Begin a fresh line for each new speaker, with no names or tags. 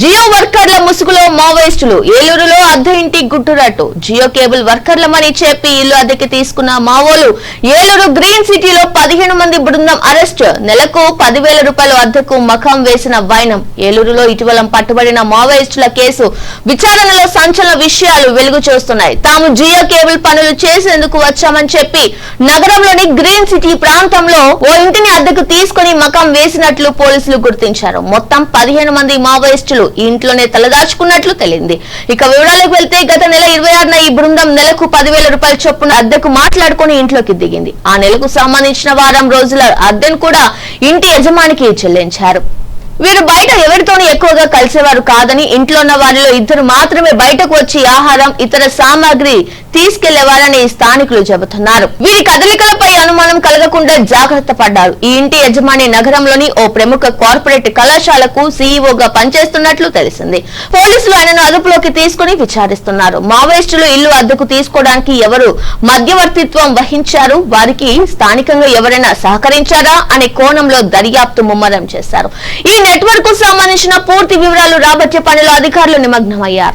జియో వర్కర్ల ముసుగులో మావోయిస్టులు. ఏలూరులో అద్దె ఇంటి గుట్టురట్టు జియో కేబుల్ వర్కర్లమని చెప్పి ఇల్లు అద్దెకి తీసుకున్న మావోలు ఏలూరు గ్రీన్ సిటీలో పదిహేను మంది బృందం అరెస్ట్. నెలకు పదివేల రూపాయల అద్దెకు మఖం వేసిన వైనం. ఏలూరులో ఇటీవల పట్టుబడిన మావోయిస్టుల కేసు విచారణలో సంచలన విషయాలు వెలుగు చూస్తున్నాయి. తాము జియో కేబుల్ పనులు చేసేందుకు వచ్చామని చెప్పి నగరంలోని గ్రీన్ సిటీ ప్రాంతంలో ఓ ఇంటిని అద్దెకు తీసుకుని మకం వేసినట్లు పోలీసులు గుర్తించారు. మొత్తం పదిహేను మంది మావోయిస్టులు మనుషులు ఇంట్లోనే తలదాచుకున్నట్లు తెలింది. ఇక వివరాలకు వెళ్తే గత నెల ఇరవై ఆరున ఈ బృందం నెలకు పదివేల రూపాయల చొప్పున అద్దెకు మాట్లాడుకుని ఇంట్లోకి దిగింది. ఆ నెలకు సంబంధించిన వారం రోజుల అద్దెను కూడా ఇంటి యజమానికి చెల్లించారు. వీరు బయట ఎవరితోనూ ఎక్కువగా కలిసేవారు కాదని ఇంట్లో ఉన్న వారిలో ఇద్దరు మాత్రమే బయటకు వచ్చి ఆహారం ఇతర సామాగ్రి తీసుకెళ్ళేవారని స్థానికులు చెబుతున్నారు. వీరి కదలికలపై అనుమానం కలగకుండా జాగ్రత్త పడ్డారు. ఈ ఇంటి యజమాని నగరంలోని ఓ ప్రముఖ కార్పొరేట్ కళాశాలకు సీఈఓగా పనిచేస్తున్నట్లు తెలిసింది. పోలీసులు ఆయనను అదుపులోకి తీసుకుని విచారిస్తున్నారు. మావోయిస్టులు ఇల్లు అద్దెకు తీసుకోవడానికి ఎవరు మధ్యవర్తిత్వం వహించారు? వారికి స్థానికంగా ఎవరైనా సహకరించారా? అనే కోణంలో దర్యాప్తు ముమ్మరం చేశారు. ఈ నెట్వర్క్కు సంబంధించిన పూర్తి వివరాలు రాబట్టే పనిలో అధికారులు నిమగ్నమయ్యారు.